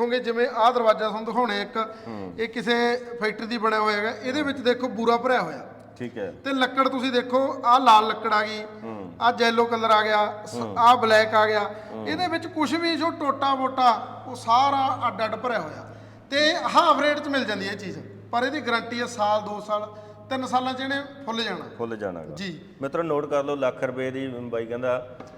ਦੇਖੋਗੇ ਜਿਵੇਂ ਆਹ ਦਰਵਾਜ਼ਾ ਤੁਹਾਨੂੰ ਦਿਖਾਉਣੇ ਇੱਕ। ਇਹ ਕਿਸੇ ਫੈਕਟਰੀ ਦੀ ਬਣਿਆ ਹੋਇਆ ਹੈਗਾ। ਇਹਦੇ ਵਿੱਚ ਦੇਖੋ ਬੂਰਾ ਭਰਿਆ ਹੋਇਆ। ਠੀਕ ਹੈ। ਤੇ ਲੱਕੜ ਤੁਸੀਂ ਦੇਖੋ ਆਹ ਲਾਲ ਲੱਕੜ ਆ ਗਈ। ਆਹ ਜੈਲੋ ਕਲਰ ਆ ਗਿਆ। ਆਹ ਬਲੈਕ ਆ ਗਿਆ। ਇਹਦੇ ਵਿੱਚ ਕੁਝ ਵੀ ਜੋ ਟੋਟਾ ਮੋਟਾ ਉਹ ਸਾਰਾ ਅੱਡ ਅੱਡ ਭਰਿਆ ਹੋਇਆ। ਤੇ ਹਾਫ ਰੇਟ 'ਚ ਮਿਲ ਜਾਂਦੀ ਹੈ ਇਹ ਚੀਜ਼। ਪਰ ਇਹਦੀ ਗਾਰੰਟੀ ਹੈ ਸਾਲ 2 ਸਾਲ 3 ਸਾਲਾਂ 'ਚ ਇਹਨੇ ਫੁੱਲ ਜਾਣਾ। ਫੁੱਲ ਜਾਣਾਗਾ ਜੀ। ਮਿੱਤਰੋ ਨੋਟ ਕਰ ਲਓ ਲੱਖ ਰੁਪਏ ਦੀ ਬਾਈ ਕਹਿੰਦਾ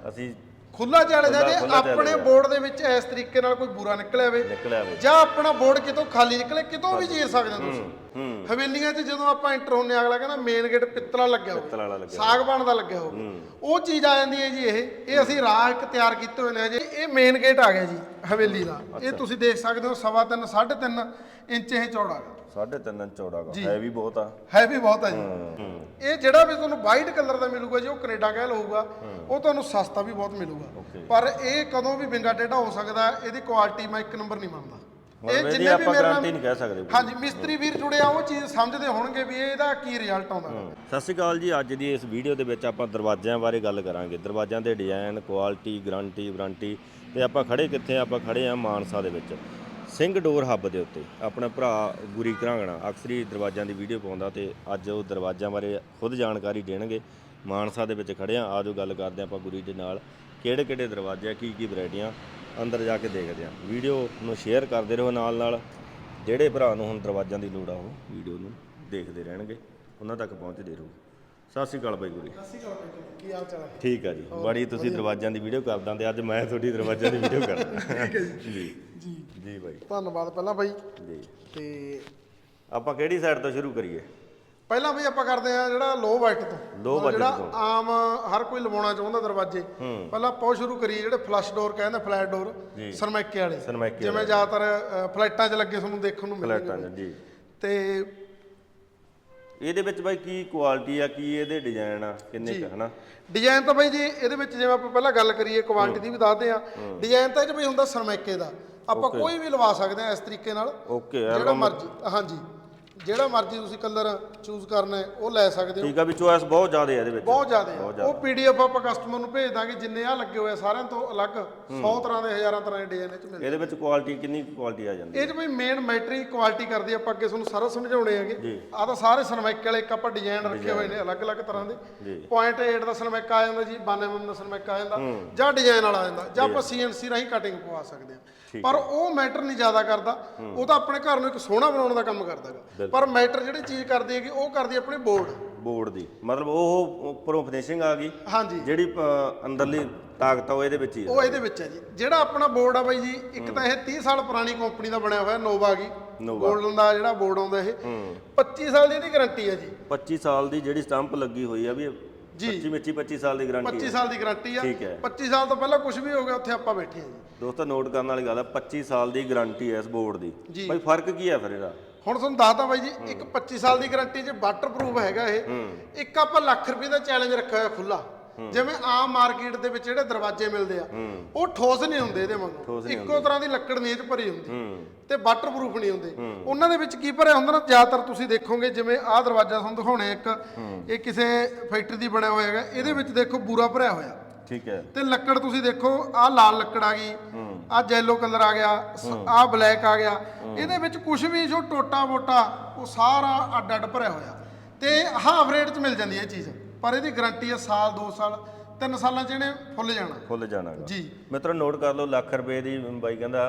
ਅਸੀਂ ਖੁੱਲਾ ਚੱਲ ਖੁੱਲ੍ਹਾ- ਜਾਵੇ ਖੁੱਲ੍ਹਾ ਚੱਲ ਆਪਣੇ। ਬੋਰਡ ਦੇ ਵਿੱਚ ਇਸ ਤਰੀਕੇ ਨਾਲ ਕੋਈ ਬੂਰਾ ਨਿਕਲਿਆ ਹੋਵੇ ਨਿਕਲਿਆ ਜਾਂ ਆਪਣਾ ਬੋਰਡ ਕਿਤੋਂ ਖਾਲੀ ਨਿਕਲੇ ਕਿਤੋਂ ਵੀ ਜੀਰ ਸਕਦੇ ਹੋ ਤੁਸੀਂ। ਹੂੰ। ਹਵੇਲੀਆਂ 'ਚ ਜਦੋਂ ਆਪਾਂ ਐਂਟਰ ਹੁੰਨੇ ਅਗਲਾ ਕਹਿੰਦਾ ਮੇਨ ਗੇਟ ਪਿੱਤਲਾ ਲੱਗਿਆ ਹੋਵੇ। ਲੱਗਿਆ ਸਾਗਬਾਨ ਦਾ ਲੱਗਿਆ ਹੋਵੇ। ਉਹ ਚੀਜ਼ ਆ ਜਾਂਦੀ ਹੈ ਜੀ ਇਹ। ਇਹ ਅਸੀਂ ਰਾਹ ਇੱਕ ਤਿਆਰ ਕੀਤੇ ਹੋਏ ਨੇ ਜੀ ਇਹ ਮੇਨ ਗੇਟ ਆ ਗਿਆ ਜੀ ਹਵੇਲੀ ਦਾ। ਇਹ ਤੁਸੀਂ ਦੇਖ ਸਕਦੇ ਹੋ ਸਵਾ ਤਿੰਨ ਸਾਢੇ ਤਿੰਨ ਇੰਚ ਇਹ ਚੌੜਾ। ਹੈ ਸਾਢੇ ਤਿੰਨ ਇੰਚ ਚੌੜਾਗਾ ਹੈ ਵੀ ਬਹੁਤ ਆ। ਹੈ ਵੀ ਬਹੁਤ ਹੈ ਜੀ। ਇਹ ਜਿਹੜਾ ਵੀ ਤੁਹਾਨੂੰ ਵਾਈਟ ਕਲਰ ਦਾ ਮਿਲੂਗਾ ਜੀ ਉਹ ਕੈਨੇਡਾ ਕਹਿ ਲਊਗਾ ਉਹ ਤੁਹਾਨੂੰ ਸਸਤਾ ਵੀ ਬਹੁਤ ਮਿਲੂਗਾ। Okay. ਪਰ ਇਹ ਕਦੋਂ ਵੀ ਵਿੰਗਾ ਟੇਢਾ ਹੋ ਸਕਦਾ ਹੈ, ਇਹਦੀ ਕੁਆਲਿਟੀ ਮੈਂ ਇੱਕ ਨੰਬਰ ਨਹੀਂ ਮੰਨਦਾ। ਮਤਲਬ ਇਹਦੀ ਆਪਾਂ ਗਾਰੰਟੀ ਨਹੀਂ ਕਹਿ ਸਕਦੇ ਹਾਂਜੀ ਮਿਸਤਰੀ ਵੀਰ ਜੁੜੇ ਆ ਉਹ ਚੀਜ਼ ਸਮਝਦੇ ਹੋਣਗੇ ਵੀ ਇਹਦਾ ਕੀ ਰਿਜ਼ਲਟ ਆਉਂਦਾ। ਸਤਿ ਸ਼੍ਰੀ ਅਕਾਲ ਜੀ ਅੱਜ ਦੀ ਇਸ ਵੀਡੀਓ ਦੇ ਵਿੱਚ ਆਪਾਂ ਦਰਵਾਜ਼ਿਆਂ ਬਾਰੇ ਗੱਲ ਕਰਾਂਗੇ। ਦਰਵਾਜ਼ਿਆਂ ਦੇ ਡਿਜ਼ਾਈਨ ਕੁਆਲਿਟੀ ਗਾਰੰਟੀ ਵਾਰੰਟੀ ਤੇ ਆਪਾਂ ਖੜੇ ਕਿੱਥੇ ਆ? ਆਪਾਂ ਖੜੇ ਆ ਮਾਨਸਾ ਦੇ ਵਿੱਚ। ਸਿੰਘ ਡੋਰ ਹੱਬ ਦੇ ਉੱਤੇ ਆਪਣਾ ਭਰਾ ਗੁਰੀ ਘਰਾਂਗਣਾ ਅਕਸਰ ਹੀ ਦਰਵਾਜ਼ਿਆਂ ਦੀ ਵੀਡੀਓ ਪਾਉਂਦਾ ਤੇ ਅੱਜ ਉਹ ਦਰਵਾਜ਼ਿਆਂ ਬਾਰੇ ਖੁਦ ਜਾਣਕਾਰੀ ਦੇਣਗੇ। ਮਾਨਸਾ ਦੇ ਵਿੱਚ ਖੜੇ ਆ ਆਜੋ ਗੱਲ ਕਰਦੇ ਆ ਆਪਾਂ ਗੁਰੀ ਦੇ ਨਾਲ। ਕਿਹੜੇ ਕਿਹੜੇ ਦਰਵਾਜ਼ੇ ਆ, ਕੀ ਕੀ ਵੈਰਾਈਟੀਆਂ ਅੰਦਰ ਜਾ ਕੇ ਦੇਖਦੇ ਆ ਵੀਡੀਓ ਨੂੰ ਸ਼ੇਅਰ ਕਰਦੇ ਰਹੋ ਨਾਲ ਨਾਲ। ਜਿਹੜੇ ਭਰਾ ਨੂੰ ਹੁਣ ਦਰਵਾਜ਼ਿਆਂ ਦੀ ਲੋੜ ਆ ਉਹ ਵੀਡੀਓ ਨੂੰ ਦੇਖਦੇ ਰਹਿਣਗੇ। ਉਹਨਾਂ ਤੱਕ ਪਹੁੰਚਦੇ ਰਹੋ। ਸਤਿ ਸ਼੍ਰੀ ਅਕਾਲ ਬਾਈ ਗੁਰੀ। ਕੀ ਹਾਲ ਚਾਲ? ਹੈ ਠੀਕ ਆ ਜੀ ਬੜੀ ਤੁਸੀਂ ਦਰਵਾਜ਼ਿਆਂ ਦੀ ਵੀਡੀਓ ਕਰਦਾਂ ਤੇ ਅੱਜ ਮੈਂ ਤੁਹਾਡੀ ਦਰਵਾਜ਼ਿਆਂ ਦੀ ਵੀਡੀਓ ਕਰਦਾ। ਜੀ। ਜੀ ਜੀ। ਬਾਈ। ਧੰਨਵਾਦ ਪਹਿਲਾਂ ਬਾਈ। ਜੀ। ਤੇ ਆਪਾਂ ਕਿਹੜੀ ਸਾਈਡ ਤੋਂ ਸ਼ੁਰੂ ਕਰੀਏ? ਪਹਿਲਾਂ ਵੀ ਆਪਾਂ ਕਰਦੇ ਆ ਜਿਹੜਾ ਲੋ ਤੋਂ। ਜਿਹੜਾ। ਆਮ ਹਰ ਕੋਈ ਲਵਾਉਣਾ ਚਾਹੁੰਦਾ ਦਰਵਾਜ਼ੇ। ਪਹਿਲਾਂ ਆਪਾਂ ਸ਼ੁਰੂ ਕਰੀਏ ਜਿਹੜੇ ਫਲਸ਼ ਡੋਰ ਕਹਿੰਦੇ ਫਲੈਟ ਡੋਰ। ਸਰਮੈਕੇ ਵਾਲੇ। ਜਿਵੇਂ ਜ਼ਿਆਦਾਤਰ ਅ, ਫਲਾਈਟਾਂ 'ਚ ਲੱਗੇ ਤੁਹਾਨੂੰ ਦੇਖਣ ਨੂੰ ਮਿਲਣਗੇ। ਫਲੈਟਾਂ 'ਚ ਜੀ। ਤੇ ਇਹਦੇ ਵਿੱਚ ਬਾਈ ਕੀ ਕੁਆਲਿਟੀ ਆ ਕੀ ਇਹਦੇ ਡਿਜ਼ਾਈਨ ਆ ਕਿੰਨੇ ਕ ਹਨਾ? ਡਿਜ਼ਾਈਨ ਤਾਂ ਬਾਈ ਜੀ ਇਹਦੇ ਵਿੱਚ ਜਿਵੇਂ ਆਪਾਂ ਪਹਿਲਾਂ ਗੱਲ ਕਰੀਏ ਕੁਆਲਿਟੀ ਦੀ ਵੀ ਦੱਸਦੇ ਆ ਡਿਜ਼ਾਈਨ ਤਾਂ ਇਹ 'ਚ ਬਈ ਹੁੰਦਾ ਸਰਮੈਕੇ ਦਾ। ਆਪਾਂ ਕੋਈ ਵੀ ਲਵਾ ਸਕਦੇ ਆ ਇਸ ਤਰੀਕੇ ਨਾਲ ਓਕੇ ਜਿਹੜਾ ਮਰਜ਼ੀ ਹਾਂਜੀ। ਜਿਹੜਾ ਮਰਜ਼ੀ ਤੁਸੀਂ ਕਲਰ ਚੂਜ਼ ਕਰਨਾ ਹੈ ਉਹ ਲੈ ਸਕਦੇ ਹੋ। ਠੀਕ ਆ ਵੀ ਚੋਇਸ ਬਹੁਤ ਜ਼ਿਆਦਾ ਹੈ ਇਹਦੇ ਵਿੱਚ। ਬਹੁਤ ਜ਼ਿਆਦਾ ਹੈ ਉਹ ਪੀਡੀਐਫ ਆਪਾਂ ਕਸਟਮਰ ਨੂੰ ਭੇਜ ਦਾਂਗੇ ਜਿੰਨੇ ਆ ਲੱਗੇ ਹੋਏ ਆ ਸਾਰਿਆਂ ਤੋਂ ਅਲੱਗ 100 ਤਰ੍ਹਾਂ ਦੇ ਹਜ਼ਾਰਾਂ ਤਰ੍ਹਾਂ ਦੇ ਡਿਜ਼ਾਈਨ ਇਹ ਚ ਮਿਲਦੇ ਇਹਦੇ ਵਿੱਚ ਕੁਆਲਿਟੀ ਕਿੰਨੀ ਕੁਆਲਿਟੀ ਆ ਜਾਂਦੀ ਇਹ ਚ ਬਈ ਮੇਨ ਮੈਟਰੀ ਕੁਆਲਿਟੀ ਕਰਦੀ ਆਪਾਂ ਅੱਗੇ ਤੁਹਾਨੂੰ ਸਾਰਾ ਸਮਝਾਉਣੇ ਹੈਗੇ। ਆ ਤਾਂ ਸਾਰੇ ਸਨਮੈਕ ਵਾਲੇ ਇੱਕ ਆਪਾਂ ਡਿਜ਼ਾਈਨ ਰੱਖੇ ਹੋਏ ਨੇ ਅਲੱਗ-ਅਲੱਗ ਤਰ੍ਹਾਂ ਦੇ। ਜੀ। ਪੁਆਇੰਟ 8 ਦਾ ਸਨਮੈਕ ਆ ਜਾਂਦਾ ਜੀ 92 mm ਦਾ ਸਨਮੈਕ ਆ ਜਾਂਦਾ ਜਾਂ ਡਿਜ਼ਾਈਨ ਵਾਲਾ ਆ ਜਾਂਦਾ ਜਾਂ ਆਪਾਂ ਸੀਐਨਸੀ ਰਾਹੀਂ ਕਟਿੰਗ ਪਵਾ ਸਕਦੇ ਆ। ਪਰ ਉਹ ਮੈਟਰ ਨਹੀਂ ਜ਼ਿਆਦਾ ਕਰਦਾ ਉਹ ਤਾਂ ਆਪਣੇ ਘਰ ਨੂੰ ਇੱਕ ਸੋਹਣਾ ਬਣਾਉਣ ਦਾ ਕੰਮ ਕਰਦਾ ਹੈਗਾ ਪਰ ਮੈਟਰ ਜਿਹੜੀ ਚੀਜ਼ ਕਰਦੀ ਹੈਗੀ ਉਹ ਕਰਦੀ ਆਪਣੇ ਬੋਰਡ। ਬੋਰਡ ਦੀ। ਮਤਲਬ ਉਹ ਉੱਪਰੋਂ ਫਿਨਿਸ਼ਿੰਗ ਆ ਗਈ ਹਾਂਜੀ। ਜਿਹੜੀ ਅ, ਅੰਦਰਲੀ ਤਾਕਤ ਆ ਉਹ ਇਹਦੇ ਵਿੱਚ ਹੀ ਆ। ਉਹ ਇਹਦੇ ਵਿੱਚ ਹੈ ਜੀ। ਜਿਹੜਾ ਆਪਣਾ ਬੋਰਡ ਆ ਬਾਈ ਜੀ ਇੱਕ ਤਾਂ ਇਹ 30 ਸਾਲ ਪੁਰਾਣੀ ਕੰਪਨੀ ਦਾ ਬਣਿਆ ਹੋਇਆ ਨੋਵਾ ਗੀ ਨੋਵਾ। 골ਡਨ ਦਾ ਜਿਹੜਾ ਬੋਰਡ ਆਉਂਦਾ ਇਹ। 25 ਸਾਲ ਦੀ ਇਹਦੀ ਗਾਰੰਟੀ ਹੈ ਜੀ। 25 ਸਾਲ ਦੀ ਜਿਹੜੀ ਸਟੰਪ ਲੱਗੀ ਹੋਈ ਆ ਵੀ ਜੀ। 25 ਵਿੱਚ 25 ਸਾਲ ਦੀ ਗਾਰੰਟੀ 25 ਸਾਲ ਦੀ ਗਾਰੰਟੀ ਆ। ਠੀਕ ਹੈ। 25 ਸਾਲ ਤੋਂ ਪਹਿਲਾਂ ਕੁਝ ਵੀ ਹੋ ਗਿਆ ਉੱਥੇ ਆਪਾਂ ਬੈਠੇ ਹਾਂ ਜੀ। ਦੋਸਤੋ ਨੋਟ ਕਰਨ ਵਾਲੀ ਗੱਲ ਹੈ 25 ਸਾਲ ਦੀ ਗਾਰੰਟੀ ਹੈ ਇਸ ਬੋਰਡ ਦੀ। ਜੀ। ਭਾਈ ਫ਼ਰਕ ਕੀ ਹੈ ਫਿਰ ਇਹਦਾ? ਹੁਣ ਤੁਹਾਨੂੰ ਦੱਸਦਾ ਬਾਈ ਜੀ ਇੱਕ 25 ਸਾਲ ਦੀ ਗਾਰੰਟੀ 'ਚ ਵਾਟਰਪ੍ਰੂਫ ਹੈਗਾ ਇਹ। ਇੱਕ ਆਪਾਂ ਲੱਖ ਰੁਪਏ ਦਾ ਚੈਲੰਜ ਰੱਖਿਆ ਹੋਇਆ ਖੁੱਲਾ ਜਿਵੇਂ ਆਮ ਮਾਰਕੀਟ ਦੇ ਵਿੱਚ ਜਿਹੜੇ ਦਰਵਾਜ਼ੇ ਮਿਲਦੇ ਆ ਉਹ ਠੋਸ ਨਹੀਂ ਹੁੰਦੇ ਇਹਦੇ ਵਾਂਗੂ। ਇੱਕੋ ਤਰ੍ਹਾਂ ਦੀ ਲੱਕੜ ਨਹੀਂ ਇਹ 'ਚ ਭਰੀ ਹੁੰਦੀ। ਤੇ ਵਾਟਰਪ੍ਰੂਫ ਨਹੀਂ ਹੁੰਦੇ। ਉਹਨਾਂ ਦੇ ਵਿੱਚ ਕੀ ਭਰਿਆ ਹੁੰਦਾ ਨਾ ਜ਼ਿਆਦਾਤਰ ਤੁਸੀਂ ਦੇਖੋਗੇ ਜਿਵੇਂ ਆਹ ਦਰਵਾਜ਼ਾ ਤੁਹਾਨੂੰ ਦਿਖਾਉਣੇ ਇੱਕ। ਇਹ ਕਿਸੇ ਫੈਕਟਰੀ ਦੀ ਬਣਿਆ ਹੋਇਆ ਹੈਗਾ। ਇਹਦੇ ਵਿੱਚ ਦੇਖੋ ਬੂਰਾ ਭਰਿਆ ਹੋਇਆ। ਠੀਕ ਹੈ। ਤੇ ਲੱਕੜ ਤੁਸੀਂ ਦੇਖੋ ਆਹ ਲਾਲ ਲੱਕੜ ਆ ਗਈ। ਆਹ ਜੈਲੋ ਕਲਰ ਆ ਗਿਆ ਆਹ ਬਲੈਕ ਆ ਗਿਆ। ਇਹਦੇ ਵਿੱਚ ਕੁਝ ਵੀ ਜੋ ਟੋਟਾ ਮੋਟਾ ਉਹ ਸਾਰਾ ਅੱਡ ਅੱਡ ਭਰਿਆ ਹੋਇਆ। ਤੇ ਹਾਫ ਰੇਟ 'ਚ ਮਿਲ ਜਾਂਦੀ ਹੈ ਇਹ ਚੀਜ਼। ਪਰ ਇਹਦੀ ਗਾਰੰਟੀ ਹੈ ਸਾਲ 2 ਸਾਲ 3 ਸਾਲਾਂ 'ਚ ਇਹਨੇ ਫੁੱਲ ਜਾਣਾ। ਫੁੱਲ ਜਾਣਾਗਾ ਜੀ। ਮਿੱਤਰੋ ਨੋਟ ਕਰ ਲਓ ਲੱਖ ਰੁਪਏ ਦੀ ਬਾਈ ਕਹਿੰਦਾ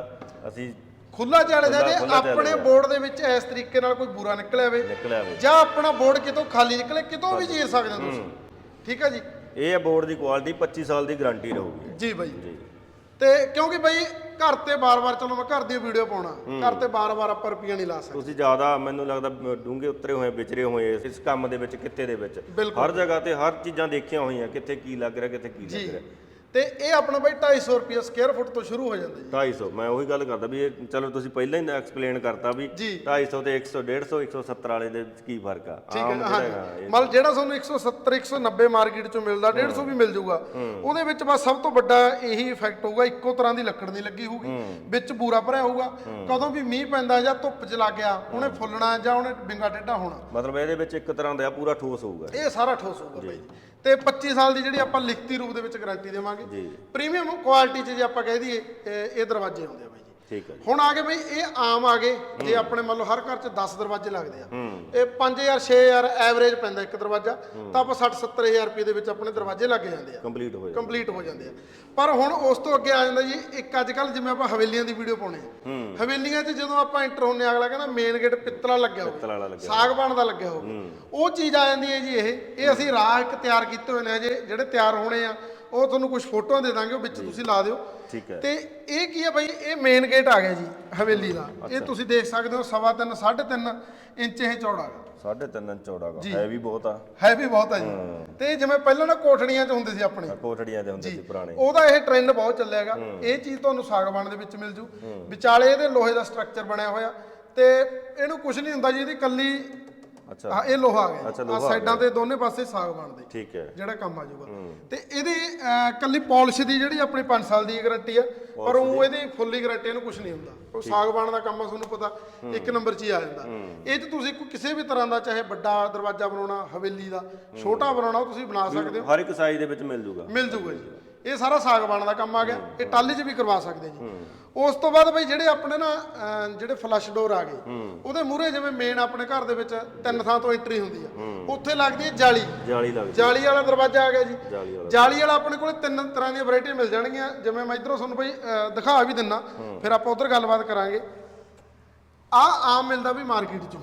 ਅਸੀਂ ਖੁੱਲਾ ਜਾਵੇ ਖੁੱਲ੍ਹਾ ਚੱਲ ਆਪਣੇ। ਬੋਰਡ ਦੇ ਵਿੱਚ ਇਸ ਤਰੀਕੇ ਨਾਲ ਕੋਈ ਬੂਰਾ ਨਿਕਲਿਆ ਵੇ ਜਾਂ ਆਪਣਾ ਬੋਰਡ ਕਿਤੋਂ ਖਾਲੀ ਨਿਕਲੇ ਕਿਤੋਂ ਵੀ ਜੀਰ ਸਕਦੇ ਤੁਸੀਂ। ਠੀਕ ਹੈ ਜੀ? ਇਹ ਹੈ ਬੋਰਡ ਦੀ ਕੁਆਲਿਟੀ 25 ਸਾਲ ਦੀ ਗਾਰੰਟੀ ਰਹੂਗੀ। ਜੀ ਬਾਈ। ਜੀ। ਤੇ ਕਿਉਂਕਿ ਬਈ ਘਰ ਤੇ ਬਾਰ-ਬਾਰ ਚਲੋ ਮੈਂ ਘਰ ਦੀ ਵੀਡੀਓ ਪਾਉਣਾ। ਘਰ ਤੇ ਬਾਰ-ਬਾਰ ਆਪਾਂ ਰੁਪਈਆ ਨਹੀਂ ਲਾ ਸਕਦੇ। ਤੁਸੀਂ ਜ਼ਿਆਦਾ ਮੈਨੂੰ ਲੱਗਦਾ ਡੂੰਘੇ ਉਤਰੇ ਹੋਏ ਵਿਚਰੇ ਹੋਏ ਇਸ ਕੰਮ ਦੇ ਵਿੱਚ ਕਿੱਤੇ ਦੇ ਵਿੱਚ। ਹਰ ਜਗ੍ਹਾ ਤੇ ਹਰ ਚੀਜ਼ਾਂ ਦੇਖੀਆਂ ਹੋਈਆਂ ਕਿੱਥੇ ਕੀ ਲੱਗ ਰਿਹਾ ਕਿੱਥੇ ਕੀ ਲੱਗ ਰਿਹਾ। ਤੇ ਇਹ ਆਪਣਾ ਬਈ 250 ਰੁਪਏ ਸਕੁਅਰ ਫੁੱਟ ਤੋਂ ਸ਼ੁਰੂ ਹੋ ਜਾਂਦਾ ਜੀ। 250 ਮੈਂ ਉਹੀ ਗੱਲ ਕਰਦਾ ਵੀ ਇਹ ਚਲੋ ਤੁਸੀਂ ਪਹਿਲਾਂ ਹੀ ਐਕਸਪਲੇਨ ਕਰਤਾ ਵੀ ਜੀ। 250 ਤੇ 100 150 170 ਵਾਲੇ ਦੇ ਵਿੱਚ ਕੀ ਫ਼ਰਕ ਆ? ਠੀਕ ਹੈ ਮਤਲਬ ਜਿਹੜਾ ਤੁਹਾਨੂੰ 170 190 ਮਾਰਕੀਟ ਚੋਂ ਮਿਲਦਾ 150 ਵੀ ਮਿਲ ਜਾਊਗਾ। ਉਹਦੇ ਵਿੱਚ ਬਸ ਸਭ ਤੋਂ ਵੱਡਾ ਇਹੀ ਇਫੈਕਟ ਹੋਊਗਾ ਇੱਕੋ ਤਰ੍ਹਾਂ ਦੀ ਲੱਕੜ ਨਹੀਂ ਲੱਗੀ ਹੋਊਗੀ। ਵਿੱਚ ਬੂਰਾ ਭਰਿਆ ਹੋਊਗਾ। ਕਦੋਂ ਵੀ ਮੀਂਹ ਪੈਂਦਾ ਜਾਂ ਧੁੱਪ 'ਚ ਲੱਗ ਗਿਆ ਉਹਨੇ ਫੁੱਲਣਾ ਜਾਂ ਉਹਨੇ ਬਿੰਗਾ ਟੇਢਾ ਹੋਣਾ। ਮਤਲਬ ਇਹਦੇ ਵਿੱਚ ਇੱਕ ਤਰ੍ਹਾਂ ਦਾ ਪੂਰਾ ਠੋਸ ਹੋਊਗਾ। ਇਹ ਸਾਰਾ ਠੋਸ ਹੋਊਗਾ ਬਾਈ। ਜੀ। ਤੇ 25 ਸਾਲ ਦੀ ਜਿਹੜੀ ਆਪਾਂ ਲਿਖਤੀ ਰੂਪ ਦੇ ਵਿੱਚ ਗਾਰੰਟੀ ਦੇਵਾਂਗੇ ਜੀ। ਪ੍ਰੀਮੀਅਮ ਕੁਆਲਿਟੀ 'ਚ ਜੇ ਆਪਾਂ ਕਹਿ ਦਈਏ ਇਹ ਦਰਵਾਜ਼ੇ ਹੁੰਦੇ ਆ ਬਾਈ ਠੀਕ ਹੈ ਜੀ। ਹੁਣ ਆ ਗਏ ਬਈ ਇਹ ਆਮ ਆ ਗਏ ਜੇ ਆਪਣੇ ਮੰਨ ਲਓ ਹਰ ਘਰ 'ਚ 10 ਦਰਵਾਜ਼ੇ ਲੱਗਦੇ ਆ। ਇਹ 5000 6000 ਐਵਰੇਜ ਪੈਂਦਾ ਇੱਕ ਦਰਵਾਜ਼ਾ ਤਾਂ ਆਪਾਂ 60 70000 ਰੁਪਏ ਦੇ ਵਿੱਚ ਆਪਣੇ ਦਰਵਾਜ਼ੇ ਲੱਗ ਜਾਂਦੇ ਆ। ਕੰਪਲੀਟ ਹੋ ਜਾ ਕੰਪਲੀਟ ਹੋ ਜਾਂਦੇ ਆ। ਪਰ ਹੁਣ ਉਸ ਤੋਂ ਅੱਗੇ ਆ ਜਾਂਦਾ ਜੀ ਇੱਕ ਅੱਜ ਕੱਲ ਜਿਵੇਂ ਆਪਾਂ ਹਵੇਲੀਆਂ ਦੀ ਵੀਡੀਓ ਪਾਉਣੇ ਆ। ਹਵੇਲੀਆਂ 'ਚ ਜਦੋਂ ਆਪਾਂ ਐਂਟਰ ਹੁੰਨੇ ਅਗਲਾ ਕਹਿੰਦਾ ਮੇਨ ਗੇਟ ਪਿੱਤਲਾ ਲੱਗਿਆ ਹੋਵੇ ਪਿੱਤਲ ਵਾਲਾ ਲੱਗਿਆ ਸਾਗਬਾਨ ਦਾ ਲੱਗਿਆ ਹੋਵੇ ਉਹ ਚੀਜ਼ ਆ ਜਾਂਦੀ ਹੈ ਜੀ ਇਹ। ਇਹ ਅਸੀਂ ਰਾਹ ਇੱਕ ਤਿਆਰ ਕੀਤੇ ਹੋਏ ਨੇ ਅਜੇ ਜਿਹੜੇ ਤਿਆਰ ਹੋਣੇ ਆ ਉਹ ਤੁਹਾਨੂੰ ਕੁਝ ਫੋਟੋਆਂ ਦੇ ਦਾਂਗੇ ਉਹ ਵਿੱਚ ਤੁਸੀਂ ਲਾ ਦਿਓ। ਠੀਕ ਹੈ। ਤੇ ਇਹ ਕੀ ਹੈ ਬਾਈ? ਇਹ ਮੇਨ ਗੇਟ ਆ ਗਿਆ ਜੀ ਹਵੇਲੀ ਦਾ। ਇਹ ਤੁਸੀਂ ਦੇਖ ਸਕਦੇ ਹੋ ਸਵਾ ਤਿੰਨ ਸਾਢੇ ਤਿੰਨ ਇੰਚ ਇਹ ਚੌੜਾ ਸਾਢੇ ਤਿੰਨ ਇੰਚ ਚੌੜਾ ਹੈ ਵੀ ਬਹੁਤ ਆ। ਹੈ ਵੀ ਬਹੁਤ ਆ ਜੀ। ਤੇ ਜਿਵੇਂ ਪਹਿਲਾਂ ਨਾ ਕੋਠੜੀਆਂ 'ਚ ਹੁੰਦੇ ਸੀ ਆਪਣੇ। ਕੋਠੜੀਆਂ ਦੇ ਹੁੰਦੇ ਸੀ ਪੁਰਾਣੇ। ਉਹਦਾ ਇਹ ਟ੍ਰੈਂਡ ਬਹੁਤ ਚੱਲਿਆ ਹੈਗਾ ਇਹ ਚੀਜ਼ ਤੁਹਾਨੂੰ ਸਾਗਵਾਨ ਦੇ ਵਿੱਚ ਮਿਲ ਜੂ। ਵਿਚਾਲੇ ਇਹਦੇ ਲੋਹੇ ਦਾ ਸਟਰਕਚਰ ਬਣਿਆ ਹੋਇਆ। ਤੇ ਇਹਨੂੰ ਕੁਝ ਨਹੀਂ ਹੁੰਦਾ ਜੀ ਇਹਦੀ ਕੱਲੀ ਅੱਛਾ। ਇਹ ਲੋਹਾ ਆ ਗਿਆ ਆ ਸਾਈਡਾਂ ਤੇ ਦੋਨੇ ਪਾਸੇ ਸਾਗਵਾਨ ਦੇ ਠੀਕ ਹੈ। ਜਿਹੜਾ ਕੰਮ ਆ ਜਾਊਗਾ। ਤੇ ਇਹਦੀ ਕੱਲੀ ਪਾਲਿਸ਼ ਦੀ ਜਿਹੜੀ ਆਪਣੀ 5 ਸਾਲ ਦੀ ਗਾਰੰਟੀ ਆ ਪਰ ਉਹ ਇਹਦੀ ਫੁੱਲੀ ਗਾਰੰਟੀ ਇਹਨੂੰ ਕੁਝ ਨਹੀਂ ਹੁੰਦਾ। ਉਹ ਸਾਗਵਾਨ ਦਾ ਕੰਮ ਆ ਤੁਹਾਨੂੰ ਪਤਾ ਇੱਕ ਨੰਬਰ 'ਚ ਹੀ ਆ ਜਾਂਦਾ। ਇਹ 'ਚ ਤੁਸੀਂ ਕੋਈ ਕਿਸੇ ਵੀ ਤਰ੍ਹਾਂ ਦਾ ਚਾਹੇ ਵੱਡਾ ਦਰਵਾਜ਼ਾ ਬਣਾਉਣਾ ਹਵੇਲੀ ਦਾ ਛੋਟਾ ਬਣਾਉਣਾ ਤੁਸੀਂ ਬਣਾ ਸਕਦੇ ਹੋ। ਹਰ ਇੱਕ ਸਾਈਜ਼ ਦੇ ਵਿੱਚ ਮਿਲ ਜੂਗਾ। ਮਿਲ ਜੂਗਾ ਜੀ। ਇਹ ਸਾਰਾ ਸਾਗਵਾਨ ਦਾ ਕੰਮ ਆ ਗਿਆ। ਇਹ ਟਾਲੀ 'ਚ ਵੀ ਕਰਵਾ ਸਕਦੇ ਜੀ। ਉਸ ਤੋਂ ਬਾਅਦ ਬਈ ਜਿਹੜੇ ਆਪਣੇ ਨਾ ਅਹ, ਜਿਹੜੇ ਫਲਸ਼ ਡੋਰ ਆ ਗਏ ਉਹਦੇ ਮੂਹਰੇ ਜਿਵੇਂ ਮੇਨ ਆਪਣੇ ਘਰ ਦੇ ਵਿੱਚ ਤਿੰਨ ਥਾਂ ਤੋਂ ਐਂਟਰੀ ਹੁੰਦੀ ਆ। ਉੱਥੇ ਲੱਗਦੀ ਹੈ ਜਾਲੀ। ਜਾਲੀ ਲੱਗ ਜਾਲੀ ਵਾਲਾ ਦਰਵਾਜ਼ਾ ਆ ਗਿਆ ਜੀ। ਜਾਲੀ ਵਾਲਾ। ਜਾਲੀ ਵਾਲਾ ਆਪਣੇ ਕੋਲੇ ਤਿੰਨ ਤਰ੍ਹਾਂ ਦੀਆਂ ਵੈਰਾਈਟੀਆਂ ਮਿਲ ਜਾਣਗੀਆਂ। ਜਿਵੇਂ ਮੈਂ ਇਧਰੋਂ ਤੁਹਾਨੂੰ ਬਈ ਅਹ, ਦਿਖਾ ਵੀ ਦਿੰਨਾ। ਫਿਰ ਆਪਾਂ ਉਧਰ ਗੱਲਬਾਤ ਕਰਾਂਗੇ। ਆ ਆਮ ਮਿਲਦਾ ਵੀ ਮਾਰਕੀਟ ਚੋਂ।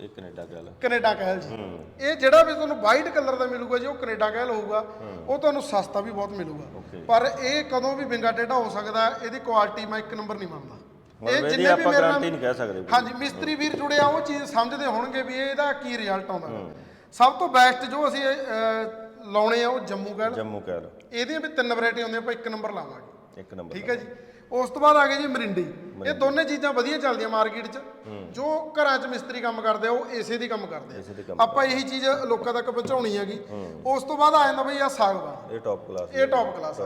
ਇਹ ਕੈਨੇਡਾ ਗੱਲ ਕੈਨੇਡਾ ਕਹਿਲ ਜੀ। ਇਹ ਜਿਹੜਾ ਵੀ ਤੁਹਾਨੂੰ ਵਾਈਟ ਕਲਰ ਦਾ ਮਿਲੂਗਾ ਜੀ ਉਹ ਕੈਨੇਡਾ ਕਹਿਲ ਹੋਊਗਾ। ਉਹ ਤੁਹਾਨੂੰ ਸਸਤਾ ਵੀ ਬਹੁਤ ਮਿਲੂਗਾ. ਪਰ ਇਹ ਕਦੋਂ ਵੀ ਵਿੰਗਾ ਟੇਢਾ ਹੋ ਸਕਦਾ ਇਹਦੀ ਕੁਆਲਿਟੀ ਮੈਂ ਇੱਕ ਨੰਬਰ ਨਹੀਂ ਮੰਨਦਾ। ਹੁਣ ਇਹਦੀ ਆਪਾਂ ਗਾਰੰਟੀ ਨਹੀਂ ਕਹਿ ਸਕਦੇ। ਹਾਂਜੀ ਮਿਸਤਰੀ ਵੀਰ ਜੁੜੇ ਆ ਉਹ ਚੀਜ਼ ਸਮਝਦੇ ਹੋਣਗੇ ਵੀ ਇਹਦਾ ਕੀ ਰਿਜ਼ਲਟ ਆਉਂਦਾ। ਸਭ ਤੋਂ ਬੈਸਟ ਜੋ ਅਸੀਂ ਲਾਉਣੇ ਆ ਉਹ ਜੰਮੂ ਕਹਿਲ ਜੰਮੂ ਕਹਿਲ ਇਹਦੀਆਂ ਵੀ ਤਿੰਨ ਵੈਰਾਈਟੀ ਹੁੰਦੀਆਂ ਆਪਾਂ ਇੱਕ ਨੰਬਰ ਲਾਵਾਂਗੇ। ਇੱਕ ਨੰਬਰ ਠੀਕ ਹੈ ਜੀ। ਉਸ ਤੋਂ ਬਾਅਦ ਆ ਗਏ ਜੀ ਮਰਿੰਡੀ। ਇਹ ਦੋਨੇ ਚੀਜ਼ਾਂ ਵਧੀਆ ਚੱਲਦੀਆਂ ਮਾਰਕੀਟ 'ਚ। ਜੋ ਘਰਾਂ 'ਚ ਮਿਸਤਰੀ ਕੰਮ ਕਰਦੇ ਆ ਉਹ ਏਸੇ ਦੀ ਕੰਮ ਕਰਦੇ ਆ। ਆਪਾਂ ਇਹੀ ਚੀਜ਼ ਲੋਕਾਂ ਤੱਕ ਪਹੁੰਚਾਉਣੀ ਹੈਗੀ। ਉਸ ਤੋਂ ਬਾਅਦ ਆ ਜਾਂਦਾ ਬਈ ਆ ਸਾਗਵਾਨ ਇਹ ਟੌਪ ਕਲਾਸ ਇਹ ਟੌਪ ਕਲਾਸ